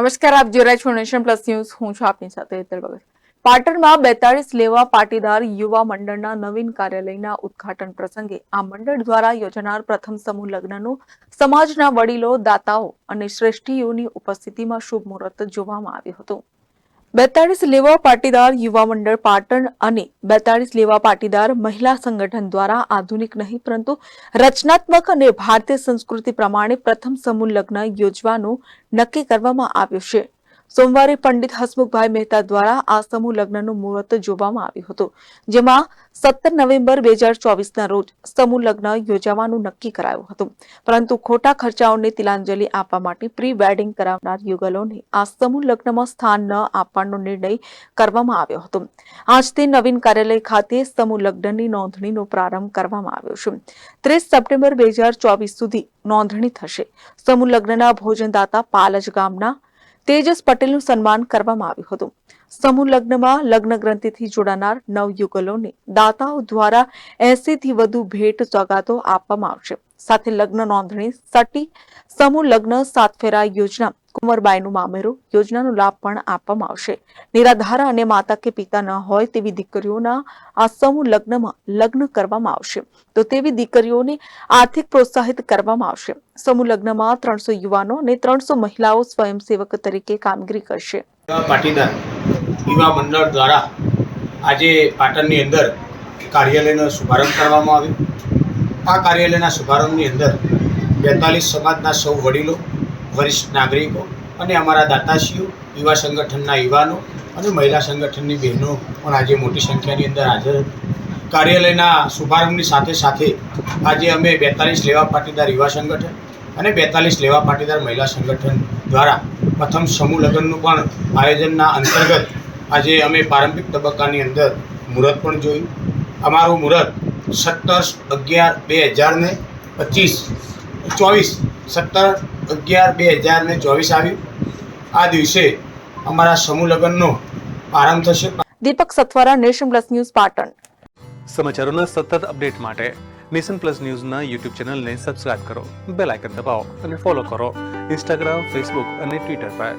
નમસ્કાર, આપ જોઈ રહ્યા છો નેશન પ્લસ ન્યૂઝ. હું છું આપની સાથે હેતલ ભગત. પાટણમાં બેતાળીસ લેવા પાટીદાર યુવા મંડળના નવીન કાર્યાલયના ઉદ્ઘાટન પ્રસંગે આ મંડળ દ્વારા યોજાનાર પ્રથમ સમૂહ લગ્નનું સમાજના વડીલો, દાતાઓ અને શ્રેષ્ઠીઓની ઉપસ્થિતિમાં શુભ મુહૂર્ત જોવામાં આવ્યું હતું. બેતાળીસ લેવા પાટીદાર યુવા મંડળ પાટણ અને બેતાળીસ લેવા પાટીદાર મહિલા સંગઠન દ્વારા આધુનિક નહીં, પરંતુ રચનાત્મક અને ભારતીય સંસ્કૃતિ પ્રમાણે પ્રથમ સમૂહ લગ્ન યોજવાનું નક્કી કરવામાં આવ્યું છે. સોમવારે પંડિત હસમુખભાઈ મહેતા દ્વારા આ સમૂહ લગ્નનું મુહૂર્ત જોવામાં આવ્યું હતું, જેમાં સત્તર નવેમ્બર બે હજાર ચોવીસના રોજ સમૂહ લગ્ન યોજાવાનું નક્કી કરાયું હતું. પરંતુ ખોટા ખર્ચાઓને તિલાંજલિ આપવા માટે પ્રી વેડિંગ કરાવનાર યુગલોને આ સમૂહ લગ્નમાં સ્થાન ન આપવાનો નિર્ણય કરવામાં આવ્યો હતો. આજથી નવીન કાર્યાલય ખાતે સમૂહ લગ્નની નોંધણીનો પ્રારંભ કરવામાં આવ્યો છે. ત્રીસ સપ્ટેમ્બર બે હજાર ચોવીસ સુધી નોંધણી થશે. સમૂહ લગ્નના ભોજનદાતા પાલજ ગામના તેજસ પટેલનું સન્માન કરવામાં આવ્યું હતું. સમૂહ લગ્નમાં લગ્ન ગ્રંથિથી જોડાનાર નવયુગલોને દાતાઓ દ્વારા એસીથી વધુ ભેટ સોગાતો આપવામાં આવશે. સાથે લગ્ન નોંધણી સટી સમૂહ લગ્ન સાત ફેરા યોજના કુંવરબાઈનું મામેરું યોજનાનો લાભ પણ આપવામાં આવશે. નિરાધાર અને માતા કે પિતા ન હોય તેવી દીકરીઓના આ સમૂહ લગ્નમાં લગ્ન કરવામાં આવશે. તો તેવી દીકરીઓને આર્થિક પ્રોત્સાહિત કરવામાં આવશે. સમૂહ લગ્નમાં ત્રણસો યુવાનો અને ત્રણસો મહિલાઓ સ્વયંસેવક તરીકે કામગીરી કરશે. પાટીદાર, યુવા મંડળ દ્વારા આજે પાટણની અંદર કાર્યાલયનો શુભારંભ કરવામાં આવ્યો. આ કાર્યાલયના શુભારંભની અંદર બેતાલીસ સમાજના સૌ વડીલો વરિષ્ઠ નાગરિકો અને અમારા દાતાશ્રીઓ, યુવા સંગઠનના યુવાનો અને મહિલા સંગઠનની બહેનો પણ આજે મોટી સંખ્યાની અંદર હાજર કાર્યાલયના શુભારંભની સાથે સાથે આજે અમે બેતાલીસ લેવા પાટીદાર યુવા સંગઠન અને બેતાલીસ લેવા પાટીદાર મહિલા સંગઠન દ્વારા પ્રથમ સમૂહ લગ્નનું પણ આયોજનના અંતર્ગત આજે અમે પ્રારંભિક તબક્કાની અંદર મુહૂર્ત પણ જોયું. અમારું મુહૂર્ત સત્તર અગિયાર બે હજારને પચીસ ચોવીસ સત્તર અગિયાર બે હજાર ને ચોવીસ આવ્યું. આ દિવસે અમારા સમૂહ લગ્નનો પ્રારંભ થશે. Deepak Sathvara nation plus news Patan. સમાચારોના સતત અપડેટ માટે નેશન પ્લસ ન્યૂઝના યુટ્યુબ ચેનલને સબસ્ક્રાઇબ કરો બેલ આઇકન દબાવો અને ફોલો કરો. ઇન્સ્ટાગ્રામ ફેસબુક અને ટ્વિટર પર.